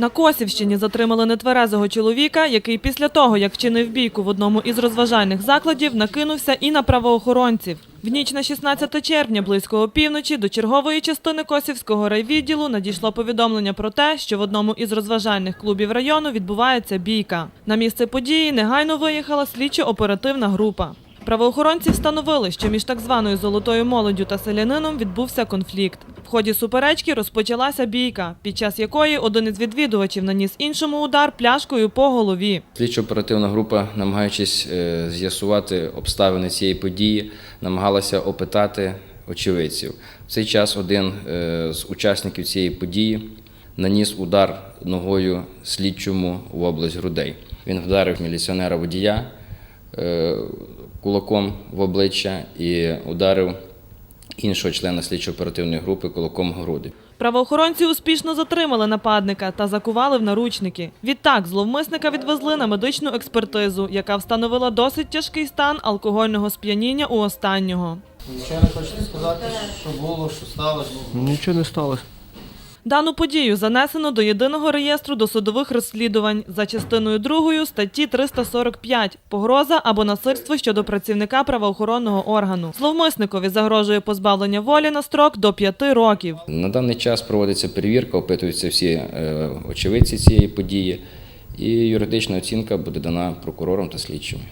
На Косівщині затримали нетверезого чоловіка, який після того, як вчинив бійку в одному із розважальних закладів, накинувся і на правоохоронців. В ніч на 16 червня близько опівночі до чергової частини Косівського райвідділу надійшло повідомлення про те, що в одному із розважальних клубів району відбувається бійка. На місце події негайно виїхала слідчо-оперативна група. Правоохоронці встановили, що між так званою золотою молоддю та селянином відбувся конфлікт. В ході суперечки розпочалася бійка, під час якої один із відвідувачів наніс іншому удар пляшкою по голові. Слідчо-оперативна група, намагаючись е, з'ясувати обставини цієї події, намагалася опитати очевидців. В цей час один е, з учасників цієї події наніс удар ногою слідчому в область грудей. Він вдарив міліціонера водія е, кулаком в обличчя і ударив іншого члена слідчо-оперативної групи кулаком в груди. Правоохоронці успішно затримали нападника та закували в наручники. Відтак зловмисника відвезли на медичну експертизу, яка встановила досить тяжкий стан алкогольного сп'яніння у останнього. Нічого не хочете сказати, що було, що сталося? Нічого не сталося. Дану подію занесено до єдиного реєстру досудових розслідувань за частиною 2 статті 345 погроза або насильство щодо працівника правоохоронного органу. Зловмисникові загрожує позбавлення волі на строк до 5 років. На даний час проводиться перевірка, опитуються всі е, очевидці цієї події, і юридична оцінка буде дана прокурором та слідчими.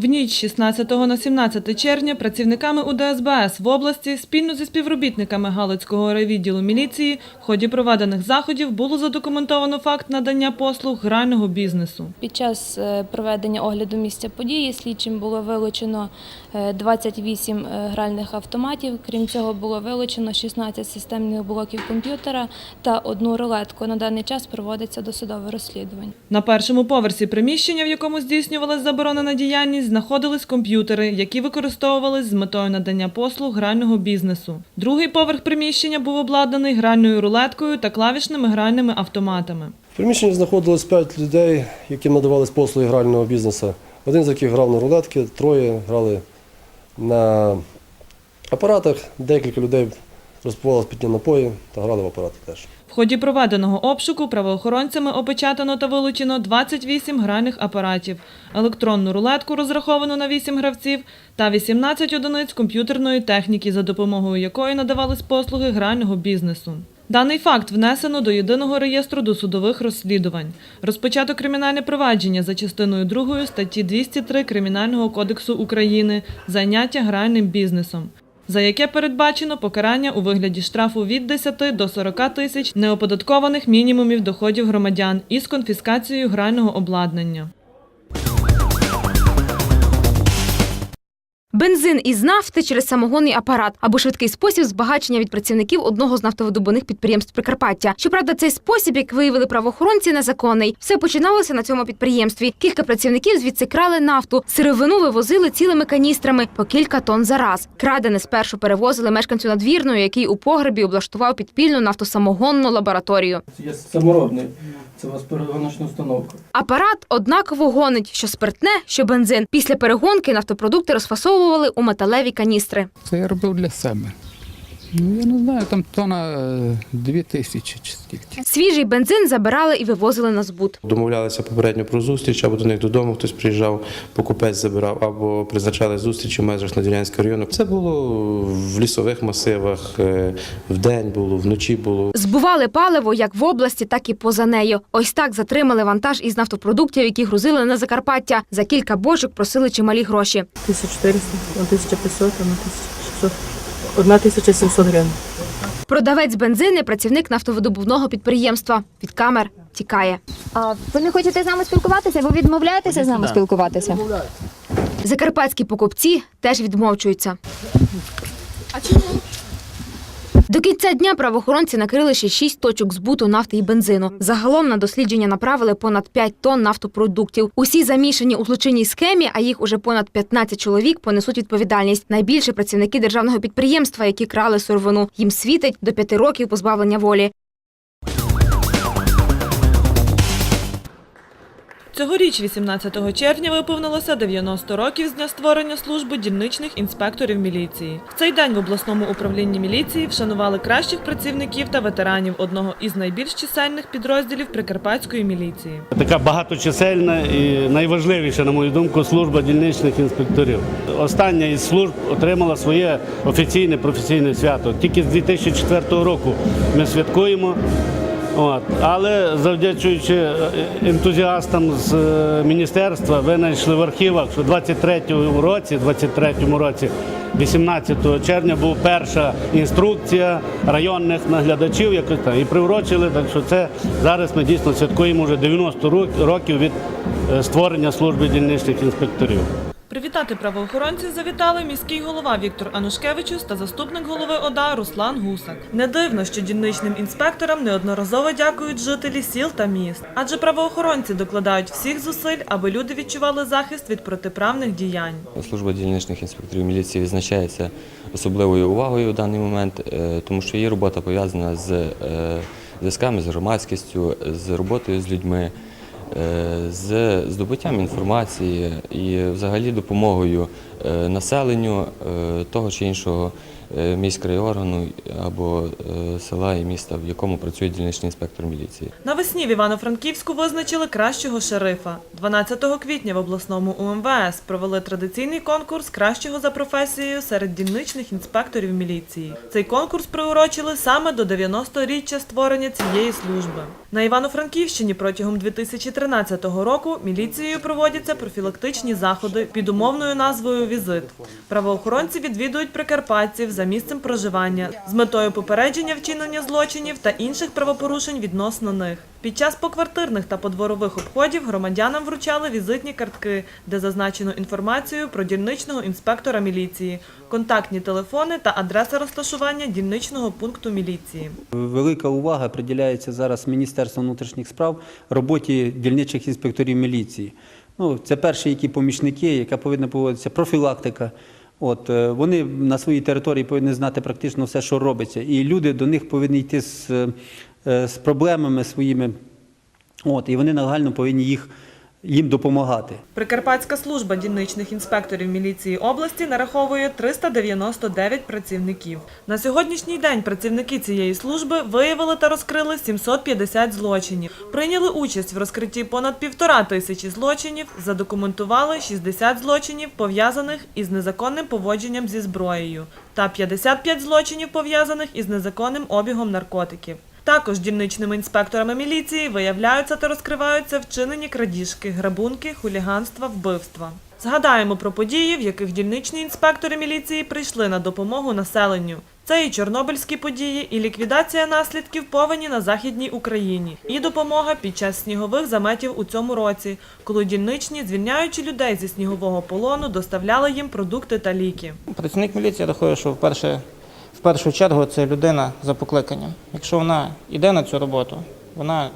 В ніч 16 на 17 червня працівниками УДСБС в області спільно зі співробітниками Галицького райвідділу міліції в ході проведених заходів було задокументовано факт надання послуг грального бізнесу. Під час е, проведення огляду місця події слідчим було вилучено е, 28 е, гральних автоматів. Крім цього, було вилучено 16 системних блоків комп'ютера та одну рулетку. На даний час проводиться досудове розслідування. На першому поверсі приміщення, в якому здійснювалась заборонена діяльність, знаходились комп'ютери, які використовувались з метою надання послуг грального бізнесу. Другий поверх приміщення був обладнаний гральною рулеткою та клавішними гральними автоматами. В приміщенні знаходилось п'ять людей, яким надавались послуги грального бізнесу. Один з яких грав на рулетки, троє грали на апаратах, декілька людей розпивали спітні напої та грали в апарати теж. В ході проведеного обшуку правоохоронцями опечатано та вилучено 28 гральних апаратів, електронну рулетку, розраховану на 8 гравців, та 18 одиниць комп'ютерної техніки, за допомогою якої надавались послуги грального бізнесу. Даний факт внесено до єдиного реєстру досудових розслідувань. Розпочато кримінальне провадження за частиною 2 статті 203 Кримінального кодексу України «Зайняття гральним бізнесом» за яке передбачено покарання у вигляді штрафу від 10 до 40 тисяч неоподаткованих мінімумів доходів громадян із конфіскацією грального обладнання. Бензин із нафти через самогонний апарат або швидкий спосіб збагачення від працівників одного з нафтовидобувних підприємств Прикарпаття. Щоправда, цей спосіб, як виявили правоохоронці, незаконний. Все починалося на цьому підприємстві. Кілька працівників звідси крали нафту. Сировину вивозили цілими каністрами по кілька тонн за раз. Крадене спершу перевозили мешканцю надвірної, який у погребі облаштував підпільну нафтосамогонну лабораторію. Це є саморобний. Це у вас перегоночна установка. Апарат однаково гонить, що спиртне, що бензин. Після перегонки нафтопродукти розфасовували у металеві каністри. Це я робив для себе. Ну, я не знаю, там тона е, дві тисячі чи скільки. Свіжий бензин забирали і вивозили на збут. Домовлялися попередньо про зустріч, або до них додому хтось приїжджав, покупець забирав, або призначали зустрічі в межах Надвірянського району. Це було в лісових масивах, е, вдень було, вночі було. Збували паливо як в області, так і поза нею. Ось так затримали вантаж із нафтопродуктів, які грузили на Закарпаття. За кілька бочок просили чималі гроші. 1400, на 1500, а на 1600. 1700 гривень. Продавець бензини, працівник нафтовидобувного підприємства. Від камер тікає. А ви не хочете з нами спілкуватися? Ви відмовляєтеся з нами спілкуватися? Закарпатські покупці теж відмовчуються. А чому? До кінця дня правоохоронці накрили ще шість точок збуту нафти і бензину. Загалом на дослідження направили понад 5 тонн нафтопродуктів. Усі замішані у злочинній схемі, а їх уже понад 15 чоловік понесуть відповідальність. Найбільше працівники державного підприємства, які крали сировину. Їм світить до п'яти років позбавлення волі. Цьогоріч, 18 червня, виповнилося 90 років з дня створення служби дільничних інспекторів міліції. В цей день в обласному управлінні міліції вшанували кращих працівників та ветеранів одного із найбільш чисельних підрозділів Прикарпатської міліції. Така багаточисельна і найважливіша, на мою думку, служба дільничних інспекторів. Остання із служб отримала своє офіційне професійне свято. Тільки з 2004 року ми святкуємо. От. Але завдячуючи е, ентузіастам з е, міністерства, винайшли в архівах, що в 23-му році, 23-му році, 18 червня, була перша інструкція районних наглядачів, якось там, і приурочили. Так що це зараз ми дійсно святкуємо вже 90 рок- років від е, створення служби дільничних інспекторів. Привітати правоохоронців завітали міський голова Віктор Анушкевичус та заступник голови ОДА Руслан Гусак. Не дивно, що дільничним інспекторам неодноразово дякують жителі сіл та міст, адже правоохоронці докладають всіх зусиль, аби люди відчували захист від протиправних діянь. Служба дільничних інспекторів міліції відзначається особливою увагою у даний момент, е, тому що її робота пов'язана з е, зв'язками з громадськістю, з роботою з людьми, з здобуттям інформації і взагалі допомогою е, населенню е, того чи іншого е, міськрайоргану або е, села і міста, в якому працює дільничний інспектор міліції. Навесні в Івано-Франківську визначили кращого шерифа. 12 квітня в обласному УМВС провели традиційний конкурс кращого за професією серед дільничних інспекторів міліції. Цей конкурс приурочили саме до 90-річчя створення цієї служби. На Івано-Франківщині протягом 2013 року міліцією проводяться профілактичні заходи під умовною назвою Візит. Правоохоронці відвідують прикарпатців за місцем проживання з метою попередження вчинення злочинів та інших правопорушень відносно них. Під час поквартирних та подворових обходів громадянам вручали візитні картки, де зазначено інформацію про дільничного інспектора міліції, контактні телефони та адреса розташування дільничного пункту міліції. Велика увага приділяється зараз Міністерством внутрішніх справ роботі дільничих інспекторів міліції. Ну, це перші які помічники, яка повинна проводитися профілактика. От, е, вони на своїй території повинні знати практично все, що робиться. І люди до них повинні йти з, е, з проблемами своїми. От, і вони нагально повинні їх, їм допомагати. Прикарпатська служба дільничних інспекторів міліції області нараховує 399 працівників. На сьогоднішній день працівники цієї служби виявили та розкрили 750 злочинів, прийняли участь в розкритті понад півтора тисячі злочинів, задокументували 60 злочинів, пов'язаних із незаконним поводженням зі зброєю, та 55 злочинів, пов'язаних із незаконним обігом наркотиків. Також дільничними інспекторами міліції виявляються та розкриваються вчинені крадіжки, грабунки, хуліганства, вбивства. Згадаємо про події, в яких дільничні інспектори міліції прийшли на допомогу населенню. Це і чорнобильські події, і ліквідація наслідків повені на західній Україні, і допомога під час снігових заметів у цьому році, коли дільничні, звільняючи людей зі снігового полону, доставляли їм продукти та ліки. Працівник міліції рахує, що вперше, першу чергу це людина за покликанням. Якщо вона йде на цю роботу, вона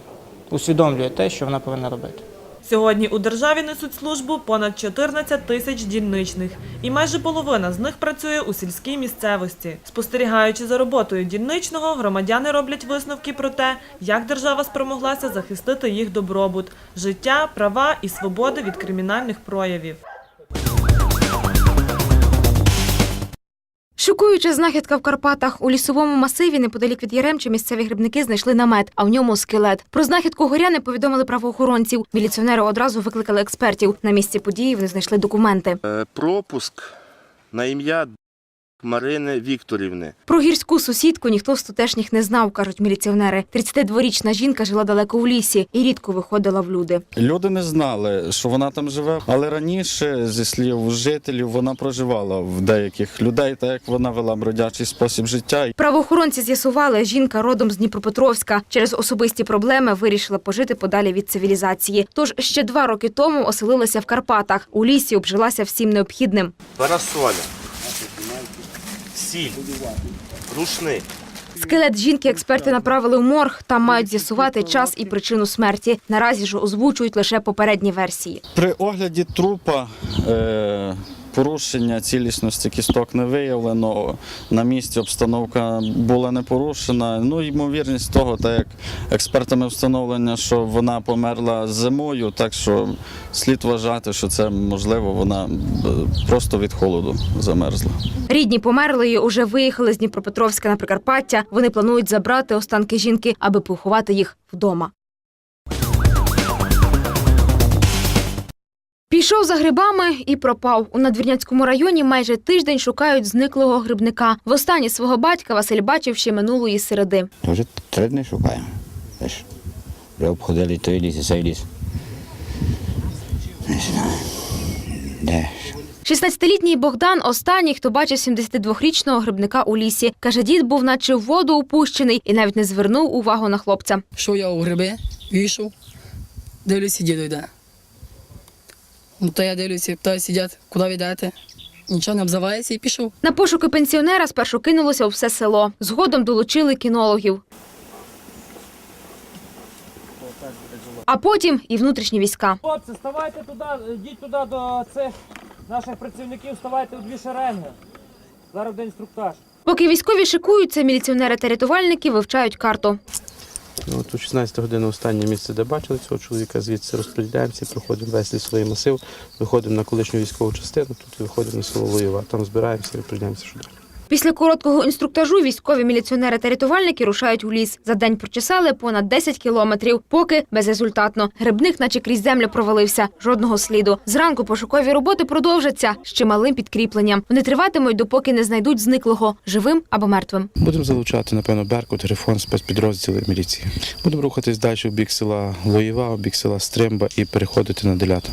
усвідомлює те, що вона повинна робити. Сьогодні у державі несуть службу понад 14 тисяч дільничних, і майже половина з них працює у сільській місцевості. Спостерігаючи за роботою дільничного, громадяни роблять висновки про те, як держава спромоглася захистити їх добробут, життя, права і свободи від кримінальних проявів. Шокуюча знахідка в Карпатах. У лісовому масиві неподалік від Яремча місцеві грибники знайшли намет, а в ньому скелет. Про знахідку горяни повідомили правоохоронців. Міліціонери одразу викликали експертів. На місці події вони знайшли документи. Е, Пропуск на ім'я Марини Вікторівни. Про гірську сусідку ніхто з тутешніх не знав, кажуть міліціонери. 32-річна жінка жила далеко в лісі і рідко виходила в люди. Люди не знали, що вона там живе, але раніше, зі слів жителів, вона проживала в деяких людей, так як вона вела бродячий спосіб життя. Правоохоронці з'ясували, жінка родом з Дніпропетровська. Через особисті проблеми вирішила пожити подалі від цивілізації. Тож ще два роки тому оселилася в Карпатах. У лісі обжилася всім необхідним. Парасоля. Сіль. Рушник. Скелет жінки експерти направили в морг. Там мають з'ясувати час і причину смерті. Наразі ж озвучують лише попередні версії. При огляді трупа е, порушення цілісності кісток не виявлено. На місці обстановка була не порушена. Ну, ймовірність того, так як експертами встановлення, що вона померла зимою, так що слід вважати, що це можливо вона е, просто від холоду замерзла. Рідні померлої уже виїхали з Дніпропетровська на Прикарпаття. Вони планують забрати останки жінки, аби поховати їх вдома. Пішов за грибами і пропав. У Надвірняцькому районі майже тиждень шукають зниклого грибника. Востаннє свого батька Василь бачив ще минулої середи. Вже три дні шукаємо. Теж. Вже обходили той ліс і цей ліс. Не знаю. Де? 16-літній Богдан останній, хто бачив 72-річного грибника у лісі. Каже, дід був наче в воду упущений і навіть не звернув увагу на хлопця. Що я у гриби, вийшов, дивлюся, діду йде. Ну, то я дивлюся, питаю, сидять, куди ви йдете? Нічого не обзивається і пішов. На пошуки пенсіонера спершу кинулося у все село. Згодом долучили кінологів. А потім і внутрішні війська. Хлопці, ставайте туди, йдіть туди до цих наших працівників, ставайте у дві шеренги. Зараз буде інструктаж. Поки військові шикуються, міліціонери та рятувальники вивчають карту. Ну, у 16 годину останнє місце, де бачили цього чоловіка, звідси розподіляємося, проходимо весь лісовий масив, виходимо на колишню військову частину, тут виходимо на село Воєва, там збираємося і розподіляємося сюди. Після короткого інструктажу військові міліціонери та рятувальники рушають у ліс. За день прочесали понад 10 кілометрів, поки безрезультатно. Грибник, наче крізь землю, провалився. Жодного сліду. Зранку пошукові роботи продовжаться з чималим підкріпленням. Вони триватимуть, допоки не знайдуть зниклого живим або мертвим. Будемо залучати, напевно, Беркут, Грифон, спецпідрозділи міліції. Будемо рухатись далі в бік села Воєва, в бік села Стримба і переходити на Делята.